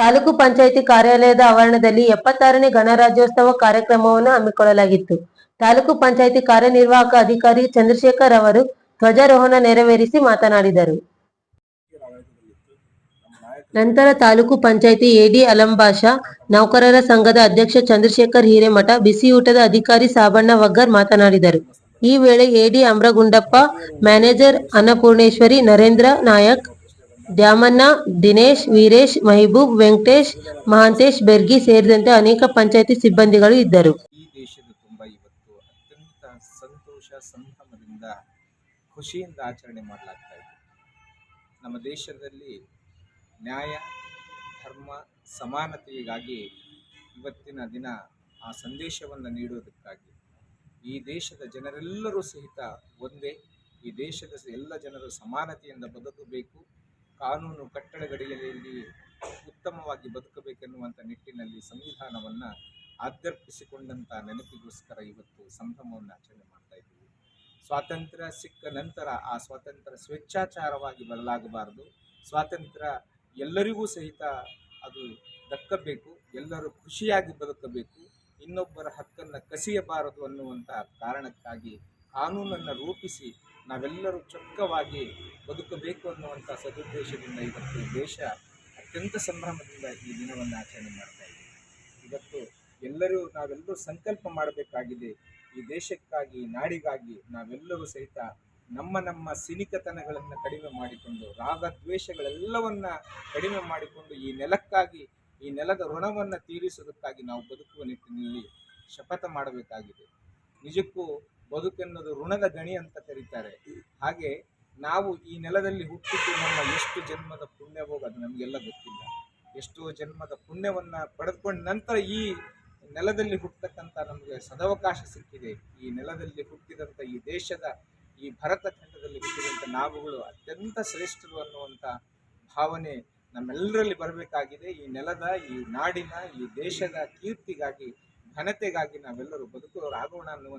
ತಾಲೂಕು ಪಂಚಾಯಿತಿ ಕಾರ್ಯಾಲಯದ ಆವರಣದಲ್ಲಿ ಎಪ್ಪತ್ತಾರನೇ ಗಣರಾಜ್ಯೋತ್ಸವ ಕಾರ್ಯಕ್ರಮವನ್ನು ಹಮ್ಮಿಕೊಳ್ಳಲಾಗಿತ್ತು. ತಾಲೂಕು ಪಂಚಾಯಿತಿ ಕಾರ್ಯನಿರ್ವಾಹಕ ಅಧಿಕಾರಿ ಚಂದ್ರಶೇಖರ್ ಅವರು ಧ್ವಜಾರೋಹಣ ನೆರವೇರಿಸಿ ಮಾತನಾಡಿದರು. ನಂತರ ತಾಲೂಕು ಪಂಚಾಯಿತಿ ಎಡಿ ಅಲಂಬಾಷಾ, ನೌಕರರ ಸಂಘದ ಅಧ್ಯಕ್ಷ ಚಂದ್ರಶೇಖರ್ ಹಿರೇಮಠ, ಬಿಸಿಯೂಟದ ಅಧಿಕಾರಿ ಸಾಬಣ್ಣ ವಗ್ಗರ್ ಮಾತನಾಡಿದರು. ಈ ವೇಳೆ ಎಡಿ ಅಮ್ರಗುಂಡಪ್ಪ, ಮ್ಯಾನೇಜರ್ ಅನ್ನಪೂರ್ಣೇಶ್ವರಿ, ನರೇಂದ್ರ ನಾಯಕ್ ದ್ಯಾಮಣ್ಣ, ದಿನೇಶ್, ವೀರೇಶ್, ಮಹಿಬೂಬ್, ವೆಂಕಟೇಶ್, ಮಹಾಂತೇಶ್, ಬೆರ್ಗಿ ಸೇರಿದಂತೆ ಅನೇಕ ಪಂಚಾಯಿತಿ ಸಿಬ್ಬಂದಿಗಳು ಇದ್ದರು. ಈ ದೇಶದ ತುಂಬ ಇವತ್ತು ಅತ್ಯಂತ ಸಂತೋಷ, ಸಂಭ್ರಮದಿಂದ ಖುಷಿಯಿಂದ ಆಚರಣೆ ಮಾಡಲಾಗ್ತಾ ಇದೆ. ನಮ್ಮ ದೇಶದಲ್ಲಿ ನ್ಯಾಯ, ಧರ್ಮ, ಸಮಾನತೆಗಾಗಿ ಇವತ್ತಿನ ದಿನ ಆ ಸಂದೇಶವನ್ನು ನೀಡುವುದಕ್ಕಾಗಿ ಈ ದೇಶದ ಜನರೆಲ್ಲರೂ ಸಹಿತ ಒಂದೇ, ಈ ದೇಶದ ಎಲ್ಲ ಜನರು ಸಮಾನತೆಯಿಂದ ಬದುಕಬೇಕು. ಕಾನೂನು ಕಟ್ಟಡಗಡಿಯಲ್ಲಿ ಉತ್ತಮವಾಗಿ ಬದುಕಬೇಕೆನ್ನುವಂಥ ನಿಟ್ಟಿನಲ್ಲಿ ಸಂವಿಧಾನವನ್ನು ಆದರ್ಪಿಸಿಕೊಂಡಂಥ ನೆನಪಿಗೋಸ್ಕರ ಇವತ್ತು ಸಂಭ್ರಮವನ್ನು ಆಚರಣೆ ಮಾಡ್ತಾ ಇದ್ದೀವಿ. ಸ್ವಾತಂತ್ರ್ಯ ಸಿಕ್ಕ ನಂತರ ಆ ಸ್ವಾತಂತ್ರ್ಯ ಸ್ವೇಚ್ಛಾಚಾರವಾಗಿ ಬದಲಾಗಬಾರದು ಸ್ವಾತಂತ್ರ್ಯ ಎಲ್ಲರಿಗೂ ಸಹಿತ ಅದು ದಕ್ಕಬೇಕು, ಎಲ್ಲರೂ ಖುಷಿಯಾಗಿ ಬದುಕಬೇಕು, ಇನ್ನೊಬ್ಬರ ಹಕ್ಕನ್ನು ಕಸಿಯಬಾರದು ಅನ್ನುವಂಥ ಕಾರಣಕ್ಕಾಗಿ ಕಾನೂನನ್ನು ರೂಪಿಸಿ ನಾವೆಲ್ಲರೂ ಚೊಕ್ಕವಾಗಿ ಬದುಕಬೇಕು ಅನ್ನುವಂಥ ಸದುದ್ದೇಶದಿಂದ ಇವತ್ತು ದೇಶ ಅತ್ಯಂತ ಸಂಭ್ರಮದಿಂದ ಈ ದಿನವನ್ನು ಆಚರಣೆ ಮಾಡ್ತಾ ಇದೆ. ಇವತ್ತು ಎಲ್ಲರೂ ನಾವೆಲ್ಲರೂ ಸಂಕಲ್ಪ ಮಾಡಬೇಕಾಗಿದೆ. ಈ ದೇಶಕ್ಕಾಗಿ ನಾಡಿಗಾಗಿ ನಾವೆಲ್ಲರೂ ಸಹಿತ ನಮ್ಮ ನಮ್ಮ ಸಿನಿಕತನಗಳನ್ನು ಕಡಿಮೆ ಮಾಡಿಕೊಂಡು ರಾಗ ದ್ವೇಷಗಳೆಲ್ಲವನ್ನ ಕಡಿಮೆ ಮಾಡಿಕೊಂಡು ಈ ನೆಲಕ್ಕಾಗಿ, ಈ ನೆಲದ ಋಣವನ್ನು ತೀರಿಸುವುದಕ್ಕಾಗಿ ನಾವು ಬದುಕುವ ನಿಟ್ಟಿನಲ್ಲಿ ಶಪಥ ಮಾಡಬೇಕಾಗಿದೆ. ನಿಜಕ್ಕೂ ಬದುಕೆನ್ನೋದು ಋಣದ ಗಣಿ ಅಂತ ಕರೀತಾರೆ. ಹಾಗೆ ನಾವು ಈ ನೆಲದಲ್ಲಿ ಹುಟ್ಟಿದ್ದು ನಮ್ಮ ಎಷ್ಟು ಜನ್ಮದ ಪುಣ್ಯವೋ ಅದು ನಮಗೆಲ್ಲ ಗೊತ್ತಿಲ್ಲ. ಎಷ್ಟೋ ಜನ್ಮದ ಪುಣ್ಯವನ್ನ ಪಡೆದುಕೊಂಡ ನಂತರ ಈ ನೆಲದಲ್ಲಿ ಹುಟ್ಟತಕ್ಕಂಥ ನಮಗೆ ಸದವಕಾಶ ಸಿಕ್ಕಿದೆ. ಈ ನೆಲದಲ್ಲಿ ಹುಟ್ಟಿದಂಥ ಈ ದೇಶದ ಈ ಭರತ ಖಂಡದಲ್ಲಿ ಹುಟ್ಟಿದಂಥ ನಾವುಗಳು ಅತ್ಯಂತ ಶ್ರೇಷ್ಠರು ಅನ್ನುವಂಥ ಭಾವನೆ ನಮ್ಮೆಲ್ಲರಲ್ಲಿ ಬರಬೇಕಾಗಿದೆ. ಈ ನೆಲದ, ಈ ನಾಡಿನ, ಈ ದೇಶದ ಕೀರ್ತಿಗಾಗಿ ಘನತೆಗಾಗಿ ನಾವೆಲ್ಲರೂ ಬದುಕುವವರಾಗೋಣ ಅನ್ನುವಂಥ